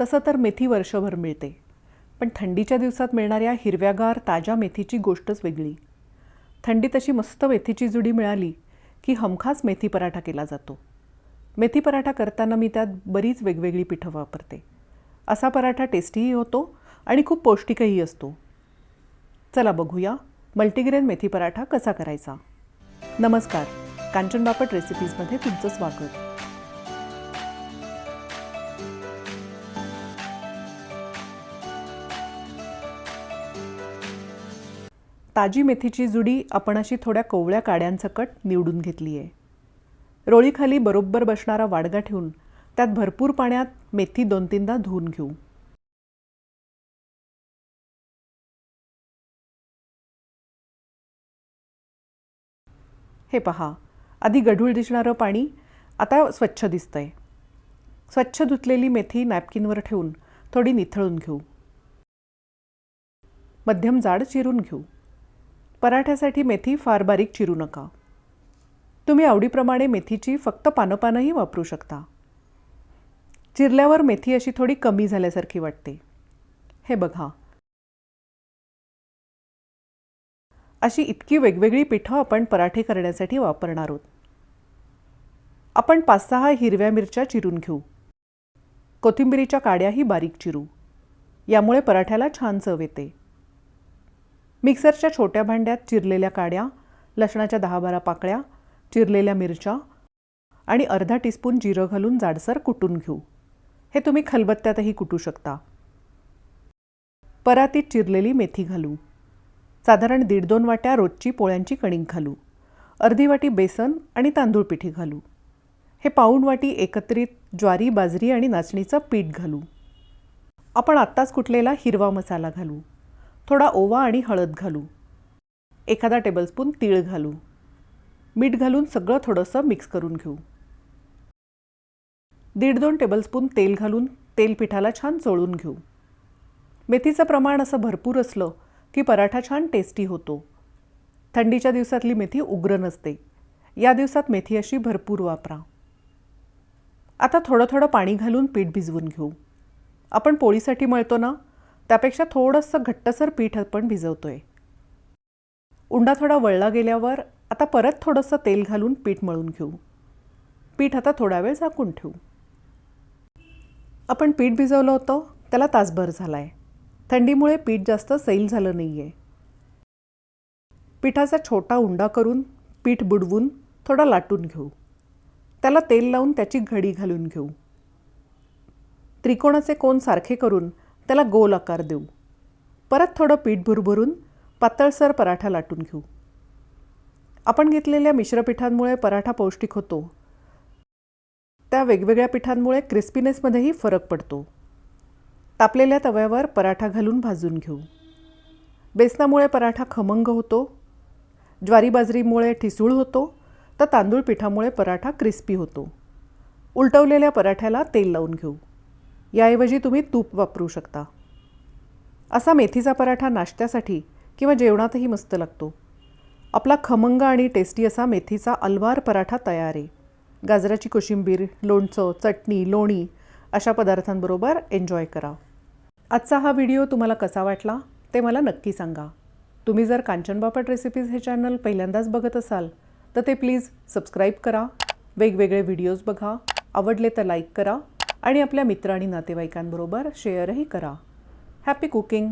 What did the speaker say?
तसं तर मेथी वर्षभर मिळते. पण थंडीच्या दिवसात मिळणाऱ्या हिरव्यागार ताज्या मेथीची गोष्टच वेगळी. थंडीत अशी मस्त मेथीची जुडी मिळाली की हमखास मेथी पराठा केला जातो. मेथी पराठा करताना मी त्यात बरीच वेगवेगळी पिठं वापरते. असा पराठा टेस्टीही होतो आणि खूप पौष्टिकही असतो. चला बघूया मल्टीग्रेन मेथी पराठा कसा करायचा. नमस्कार कांचन बापट रेसिपीजमध्ये तुमचं स्वागत. ताजी मेथीची जुडी आपण अशी थोड्या कोवळ्या काड्यांसकट निवडून घेतली आहे रोळीखाली बरोबर बसणारा वाडगा ठेवून त्यात भरपूर पाण्यात मेथी दोन तीनदा धुवून घेऊ. हे पहा आधी गढूळ दिसणारं पाणी आता स्वच्छ दिसतंय. स्वच्छ धुतलेली मेथी नॅपकिनवर ठेवून थोडी निथळून घेऊ. मध्यम जाड चिरून घेऊ. पराठ्यासाठी मेथी फार बारीक चिरू नका. तुम्ही आवडीप्रमाणे मेथीची फक्त पानं पानंही वापरू शकता. चिरल्यावर मेथी अशी थोडी कमी झाल्यासारखी वाटते. हे बघा. अशी इतकी वेगवेगळी पिठं आपण पराठे करण्यासाठी वापरणार आहोत. आपण पाच सहा हिरव्या मिरच्या चिरून घेऊ. कोथिंबिरीच्या काड्याही बारीक चिरू. यामुळे पराठ्याला छान चव येते. मिक्सरच्या छोट्या भांड्यात चिरलेल्या काड्या लसणाच्या दहा बारा पाकळ्या चिरलेल्या मिरच्या आणि अर्धा टीस्पून जिरं घालून जाडसर कुटून घेऊ. हे तुम्ही खलबत्त्यातही कुटू शकता. परातीत चिरलेली मेथी घालू. साधारण दीड दोन वाट्या रोजची पोळ्यांची कणिक घालू. अर्धी वाटी बेसन आणि तांदूळ पिठी घालू. हे पाऊण वाटी एकत्रित ज्वारी बाजरी आणि नाचणीचं पीठ घालू. आपण आत्ताच कुटलेला हिरवा मसाला घालू. थोडा ओवा आणि हळद घालू. एखादा टेबलस्पून तीळ घालू. मीठ घालून सगळं थोडंसं मिक्स करून घेऊ. दीड दोन टेबलस्पून तेल घालून तेल पिठाला छान चोळून घेऊ. मेथीचं प्रमाण असं भरपूर असलं की पराठा छान टेस्टी होतो. थंडीच्या दिवसातली मेथी उग्र नसते. या दिवसात मेथी अशी भरपूर वापरा. आता थोडं थोडं पाणी घालून पीठ भिजवून घेऊ. आपण पोळीसाठी मळतो ना? त्यापेक्षा थोडंसं घट्टसर पीठ आपण भिजवतोय. उंडा थोडा वळला गेल्यावर आता परत थोडंसं तेल घालून पीठ मळून घेऊ. पीठ आता थोडा वेळ झाकून ठेवू. आपण पीठ भिजवलं होतं त्याला तासभर झाला आहे थंडीमुळे पीठ जास्त सैल झालं नाही आहे पिठाचा छोटा उंडा करून पीठ बुडवून थोडा लाटून घेऊ. त्याला तेल लावून त्याची घडी घालून घेऊ. त्रिकोणाचे कोण सारखे करून त्याला गोल आकार देऊ. परत थोडं पीठ भुरभरून पातळसर पराठा लाटून घेऊ. आपण घेतलेल्या मिश्रपिठांमुळे पराठा पौष्टिक होतो. त्या वेगवेगळ्या पिठांमुळे क्रिस्पीनेसमध्येही फरक पडतो. तापलेल्या तव्यावर पराठा घालून भाजून घेऊ. बेसनामुळे पराठा खमंग होतो. ज्वारी बाजरीमुळे ठिसूळ होतो. तर तांदूळ पिठामुळे पराठा क्रिस्पी होतो. उलटवलेल्या पराठ्याला तेल लावून घेऊ. याऐवजी तुम्ही तूप वापरू शकता. असा मेथीचा पराठा नाश्त्यासाठी किंवा जेवणातही मस्त लागतो. आपला खमंग आणि टेस्टी असा मेथीचा अलवार पराठा तयार आहे. गाजराची कोशिंबीर लोणचं चटणी लोणी अशा पदार्थांबरोबर एन्जॉय करा. आजचा हा व्हिडिओ तुम्हाला कसा वाटला ते मला नक्की सांगा. तुम्ही जर कांचन बापट रेसिपीज हे चॅनल पहिल्यांदाच बघत असाल तर ते प्लीज सबस्क्राईब करा. वेगवेगळे व्हिडिओज बघा. आवडले तर लाईक करा. आणि आपल्या मित्र आणि नातेवाईकांबरोबर शेअरही करा. Happy cooking!